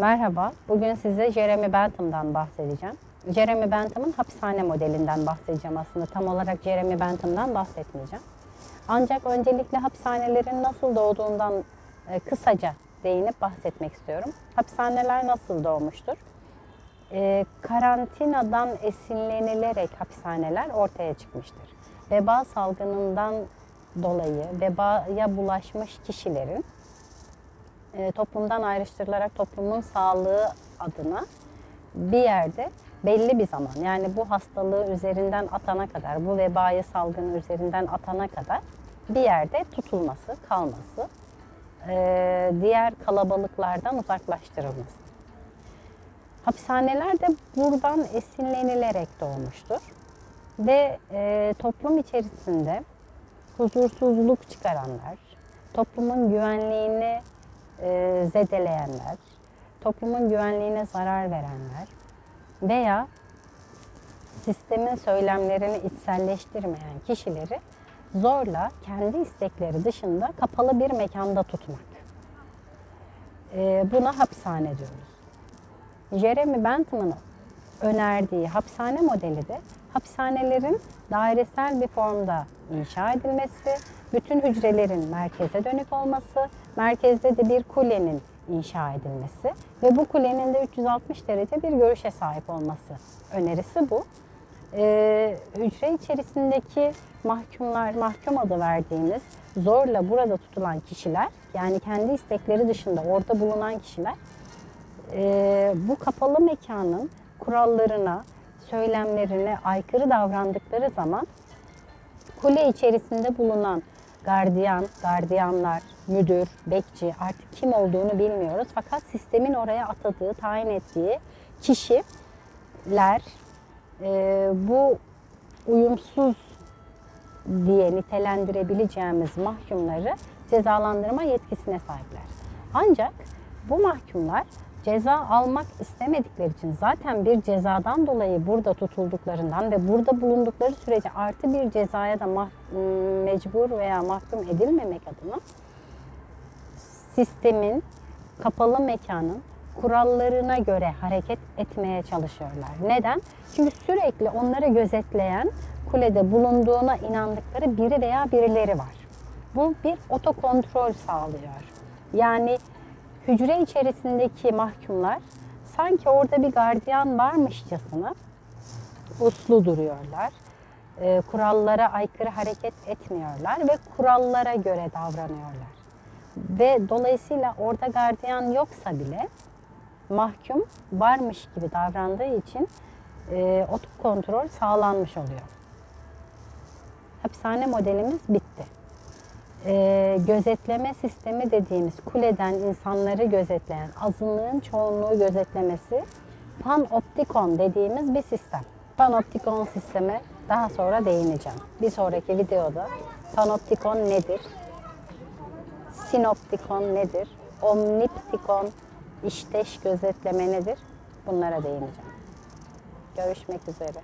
Merhaba, bugün size Jeremy Bentham'dan bahsedeceğim. Jeremy Bentham'ın hapishane modelinden bahsedeceğim aslında. Tam olarak Jeremy Bentham'dan bahsetmeyeceğim. Ancak öncelikle hapishanelerin nasıl doğduğundan e, kısaca değinip bahsetmek istiyorum. Hapishaneler nasıl doğmuştur? E, karantinadan esinlenilerek hapishaneler ortaya çıkmıştır. Veba salgınından dolayı vebaya bulaşmış kişilerin e, toplumdan ayrıştırılarak toplumun sağlığı adına bir yerde belli bir zaman yani bu hastalığı üzerinden atana kadar, bu vebayı salgını üzerinden atana kadar bir yerde tutulması, kalması, e, diğer kalabalıklardan uzaklaştırılması. Hapishaneler de buradan esinlenilerek doğmuştur ve e, toplum içerisinde huzursuzluk çıkaranlar, toplumun güvenliğini e, zedeleyenler, toplumun güvenliğine zarar verenler veya sistemin söylemlerini içselleştirmeyen kişileri zorla kendi istekleri dışında kapalı bir mekanda tutmak. E, buna hapishane diyoruz. Jeremy Bentham'ın önerdiği hapishane modeli de hapishanelerin dairesel bir formda inşa edilmesi, bütün hücrelerin merkeze dönük olması, merkezde de bir kulenin inşa edilmesi ve bu kulenin de 360 derece bir görüşe sahip olması önerisi bu. Ee, hücre içerisindeki mahkumlar, mahkum adı verdiğimiz zorla burada tutulan kişiler, yani kendi istekleri dışında orada bulunan kişiler e, bu kapalı mekanın kurallarına, söylemlerine aykırı davrandıkları zaman kule içerisinde bulunan gardiyan, gardiyanlar, müdür, bekçi artık kim olduğunu bilmiyoruz. Fakat sistemin oraya atadığı, tayin ettiği kişiler e, bu uyumsuz diye nitelendirebileceğimiz mahkumları cezalandırma yetkisine sahipler. Ancak bu mahkumlar ceza almak istemedikleri için zaten bir cezadan dolayı burada tutulduklarından ve burada bulundukları sürece artı bir cezaya da mecbur veya mahkum edilmemek adına sistemin, kapalı mekanın kurallarına göre hareket etmeye çalışıyorlar. Neden? Çünkü sürekli onları gözetleyen, kulede bulunduğuna inandıkları biri veya birileri var. Bu bir otokontrol sağlıyor. Yani hücre içerisindeki mahkumlar sanki orada bir gardiyan varmışçasına uslu duruyorlar. E, kurallara aykırı hareket etmiyorlar ve kurallara göre davranıyorlar. Ve dolayısıyla orada gardiyan yoksa bile mahkum varmış gibi davrandığı için e, otokontrol sağlanmış oluyor. Hapishane modelimiz bitti e, gözetleme sistemi dediğimiz kuleden insanları gözetleyen azınlığın çoğunluğu gözetlemesi panoptikon dediğimiz bir sistem. Panoptikon sisteme daha sonra değineceğim. Bir sonraki videoda panoptikon nedir? Sinoptikon nedir? Omniptikon, işteş gözetleme nedir? Bunlara değineceğim. Görüşmek üzere.